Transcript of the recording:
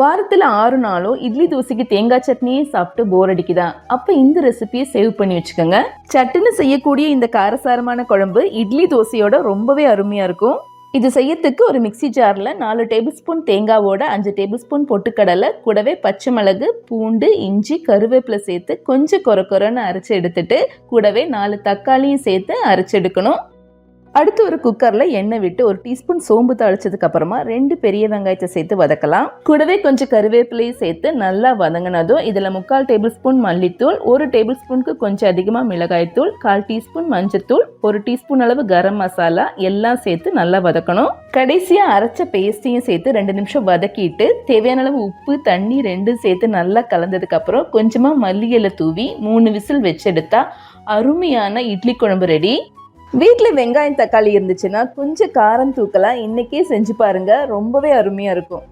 வாரத்தில் ஆறு நாளும் இட்லி தோசைக்கு தேங்காய் சட்னியே சாப்பிட்டு போர் அடிக்குதா? அப்போ இந்த ரெசிபியை சேவ் பண்ணி வச்சுக்கோங்க. சட்டுன்னு செய்யக்கூடிய இந்த காரசாரமான குழம்பு இட்லி தோசையோட ரொம்பவே அருமையாக இருக்கும். இது செய்யறதுக்கு ஒரு மிக்ஸி ஜாரில் நாலு டேபிள் ஸ்பூன் தேங்காவோட அஞ்சு டேபிள் ஸ்பூன் பொட்டுக்கடலை கூடவே பச்சை மிளகு பூண்டு இஞ்சி கருவேப்பிலை சேர்த்து கொஞ்சம் கொர கொரன்னு அரைச்சி எடுத்துட்டு கூடவே நாலு தக்காளியும் சேர்த்து அரைச்சி எடுக்கணும். அடுத்து ஒரு குக்கரில் எண்ணெய் விட்டு ஒரு டீஸ்பூன் சோம்பு தாளிச்சதுக்கு அப்புறமா ரெண்டு பெரிய வெங்காயத்தை சேர்த்து வதக்கலாம். கூடவே கொஞ்சம் கருவேப்பிலையும் சேர்த்து நல்லா வதங்கினதும் இதில் முக்கால் டேபிள் ஸ்பூன் மல்லித்தூள் ஒரு டேபிள் ஸ்பூனுக்கு கொஞ்சம் அதிகமாக மிளகாய்த்தூள் கால் டீஸ்பூன் மஞ்சத்தூள் ஒரு டீஸ்பூன் அளவு கரம் மசாலா எல்லாம் சேர்த்து நல்லா வதக்கணும். கடைசியாக அரைச்ச பேஸ்ட்டையும் சேர்த்து ரெண்டு நிமிஷம் வதக்கிட்டு தேவையான அளவு உப்பு தண்ணி ரெண்டும் சேர்த்து நல்லா கலந்ததுக்கப்புறம் கொஞ்சமாக மல்லியலை தூவி மூணு விசில் வச்செடுத்தா அருமையான இட்லி குழம்பு ரெடி. வீட்டில் வெங்காயம் தக்காளி இருந்துச்சுன்னா கொஞ்சம் காரம் தூக்கலாம். இன்றைக்கே செஞ்சு பாருங்க. ரொம்பவே அருமையாக இருக்கும்.